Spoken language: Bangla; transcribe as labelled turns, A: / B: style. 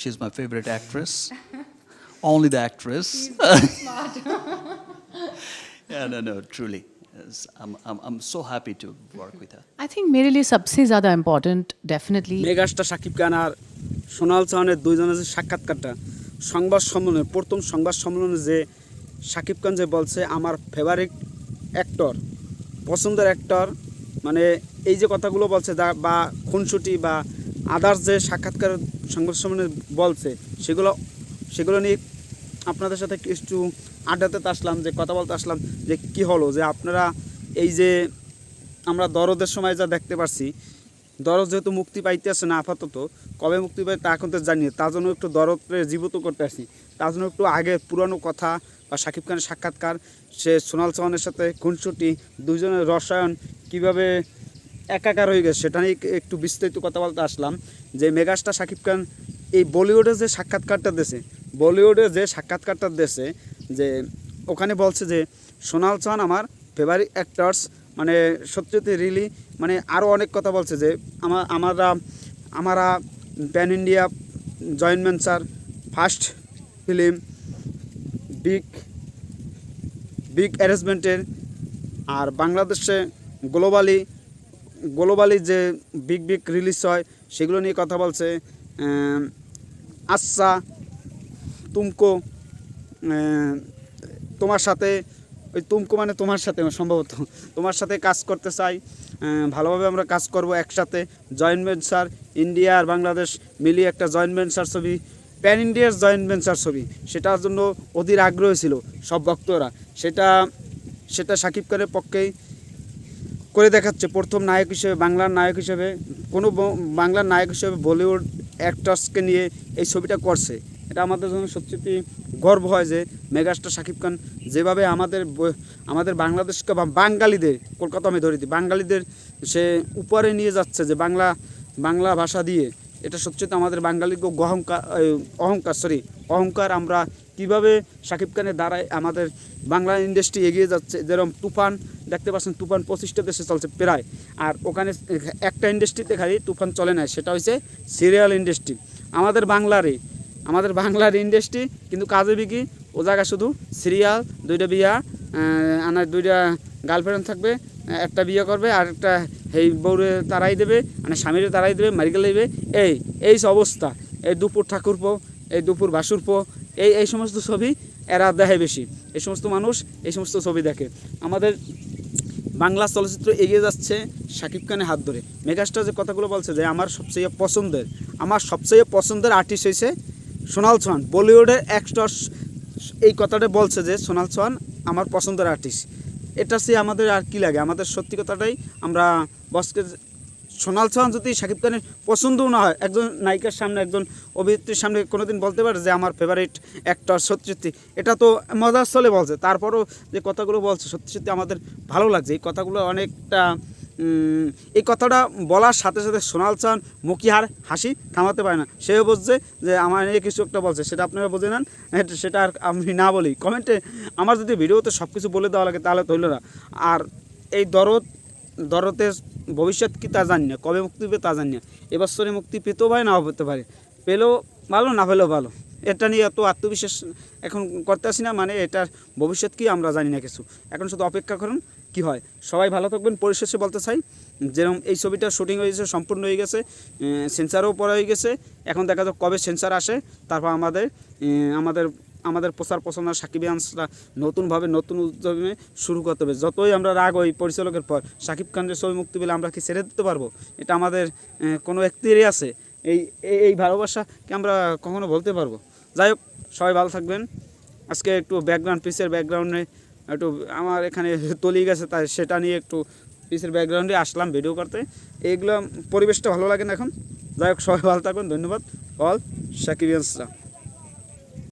A: She's my favorite actress. Only the actress. yeah, no, no, truly. Yes, I'm, I'm, I'm so happy to work with her.
B: I think मेरे लिए सबसे ज़्यादा important definitely
C: megastar Shakib Khan আর সোনাল চৌহানের দুইজনের যে সাক্ষাৎকারটা সংবাদ সম্মেলনে প্রথম সংবাদ সম্মেলনে যে সাকিব খান যে বলছে আমার ফেভারিট অ্যাক্টর পছন্দের অ্যাক্টর মানে এই যে কথাগুলো বলছে যা- বা খুনসুটি বা আদার্স যে সাক্ষাৎকার সংবাদ সম্মেলনে বলছে, সেগুলো সেগুলো নিয়ে আপনাদের সাথে একটু আড্ডাতে আসলাম, যে কথা বলতে আসলাম, যে কি হলো, যে আপনারা এই যে আমরা দরদের সময় যা দেখতে পারছি, দরদ যেহেতু মুক্তি পাইতেছে না আপাতত, কবে মুক্তি পাই তা এখন তো জানি। তার জন্য একটু দরদকে জীবিত করতে আসি তার জন্য একটু আগে পুরানো কথা বা শাকিব খানের সাক্ষাৎকার, সে সোনাল চৌহানের সাথে খুনসুটি, দুজনের রসায়ন কীভাবে একাকার হয়ে গেছে। সেটা নিয়ে একটু বিস্তারিত কথা বলতে আসলাম। যে মেগাস্টার শাকিব খান এই বলিউডে যে সাক্ষাৎকারটা দেশে বলিউডে যে সাক্ষাৎকারটা দেশে যে ওখানে বলছে যে, সোনাল চান আমার ফেভারিট অ্যাক্টার্স মানে সত্যি রিলি মানে আরও অনেক কথা বলছে যে আমার, আমরা আমারা pan India joint venture first film big big অ্যারেঞ্জমেন্টের আর বাংলাদেশে গ্লোবালি গ্লোবালি যে বিগ বিগ রিলিজ হয় সেগুলো নিয়ে কথা বলছে আম, আচ্ছা তুমকো তোমার সাথে ওই তুমকো মানে তোমার সাথে সম্ভবত তোমার সাথে কাজ করতে চাই ভালোভাবে আমরা কাজ করব একসাথে জয়েন্ট ভেঞ্চার ইন্ডিয়া আর বাংলাদেশ মিলিয়ে একটা জয়েন্ট ভেঞ্চার ছবি প্যান ইন্ডিয়ার জয়েন্ট ভেঞ্চার ছবি সেটার জন্য অধীর আগ্রহী ছিল সব ভক্তরা সেটা সেটা সাকিব খানের পক্ষেই করে দেখাচ্ছে, প্রথম নায়ক হিসেবে, বাংলার নায়ক হিসেবে। কোনো বাংলার নায়ক হিসেবে বলিউড অ্যাক্টার্সকে নিয়ে এই ছবিটা করছে। এটা আমাদের জন্য সত্যি গর্ব হয় যে মেগাস্টার শাকিব খান যেভাবে আমাদের আমাদের বাংলাদেশকে বা বাঙালিদের, কলকাতা আমি ধরে দিই, বাঙালিদের সে উপরে নিয়ে যাচ্ছে যে বাংলা বাংলা ভাষা দিয়ে, এটা সত্যি আমাদের বাঙালিকে অহংকার অহংকার সরি অহংকার আমরা কীভাবে শাকিব খানের দ্বারাই আমাদের বাংলা ইন্ডাস্ট্রি এগিয়ে যাচ্ছে, যেরকম তুফান, দেখতে পাচ্ছেন তুফান পঁচিশটা দেশে চলছে প্রায়। আর ওখানে একটা ইন্ডাস্ট্রিতে খালি তুফান চলে না, সেটা হচ্ছে সিরিয়াল ইন্ডাস্ট্রি আমাদের বাংলারই, আমাদের বাংলার ইন্ডাস্ট্রি কিন্তু কাজে বিকি ও জায়গায় শুধু সিরিয়াল দুইটা বিয়া আনার দুইটা গার্লফ্রেন্ড থাকবে, একটা বিয়ে করবে, আর একটা এই বউরে তারাই দেবে মানে স্বামীরে তারাই দেবে মারিকে দেবে। এই এই অবস্থা। এই দুপুর ঠাকুরপো এই দুপুর বাসুরপো এই এই সমস্ত ছবি এরা দেখে বেশি। এই সমস্ত মানুষ এই সমস্ত ছবি দেখে। আমাদের বাংলা চলচ্চিত্র এগিয়ে যাচ্ছে শাকিব খানের হাত ধরে। মেগাস্টার যে কথাগুলো বলছে যে আমার সবচেয়ে পছন্দের, আমার সবচেয়ে পছন্দের আর্টিস্ট হয়েছে সোনাল চৌহান বলিউডের অ্যাক্টর এই কথাটা বলছে যে, সোনাল চৌহান আমার পছন্দের আর্টিস্ট এটা সে আমাদের আর কি লাগে? আমাদের সত্যি কথাটাই আমরা বসকে সোনাল চৌহান যদি শাকিব খানের পছন্দও না হয়, একজন নায়িকার সামনে, একজন অভিনেত্রীর সামনে কোনোদিন বলতে পারে যে আমার ফেভারিট অ্যাক্টর সত্যি এটা তো মজার বলছে। তারপরও যে কথাগুলো বলছে সত্যি সত্যি আমাদের ভালো লাগছে। এই কথাগুলো অনেকটা এই কথাটা বলার সাথে সাথে সোনাল চান মুখিহার হাসি থামাতে পারে না। সেও বুঝছে যে, আমার নিয়ে কিছু একটা বলছে। সেটা আপনারা বুঝে নেন। সেটা আর আমি না বলি। কমেন্টে আমার যদি ভিডিওতে সব কিছু বলে দেওয়া লাগে, তাহলে হইল না। আর এই দরদ, দরদের ভবিষ্যৎ কি তা জানি না, কবে মুক্তি পেবে তা জানি না। এবছরে মুক্তি পেতেও পারে, নাও পেতে পারে। পেলেও ভালো, না পেলেও ভালো। এটা নিয়ে এত আত্মবিশ্বাস এখন করতে আসি না মানে এটার ভবিষ্যৎ কি আমরা জানি না কিছু। এখন শুধু অপেক্ষা করুন, কি হয়। সবাই ভালো থাকবেন, পরিশেষে বলতে চাই যেরকম এই ছবিটা শুটিং হয়ে গেছে সম্পূর্ণ হয়ে গেছে সেন্সারও পড়া হয়ে গেছে। এখন দেখা যাক কবে সেন্সার আসে, তারপর আমাদের আমাদের আমাদের প্রচার প্রচারণা সাকিবিয়ানসরা নতুনভাবে, নতুন উদ্যমে শুরু করতে হবে। যতই আমরা রাগ হই পরিচালকের পর, সাকিব খানের ছবি মুক্তি পেলে আমরা কি ছেড়ে দিতে পারব? এটা আমাদের কোনো ব্যক্তিরই আছে। এই, এই- এই ভালোবাসাকে আমরা কখনো বলতে পারব। যাই হোক, সবাই ভালো থাকবেন। আজকে একটু ব্যাকগ্রাউন্ড পিসের ব্যাকগ্রাউন্ডে একটু আমার এখানে তলিয়ে গেছে, তাই সেটা নিয়ে একটু পিসের ব্যাকগ্রাউন্ডে আসলাম ভিডিও করতে। এইগুলো পরিবেশটা ভালো লাগে না এখন। যাই হোক, সবাই ভালো থাকবেন। ধন্যবাদ। অল সাকিবিয়ানসরা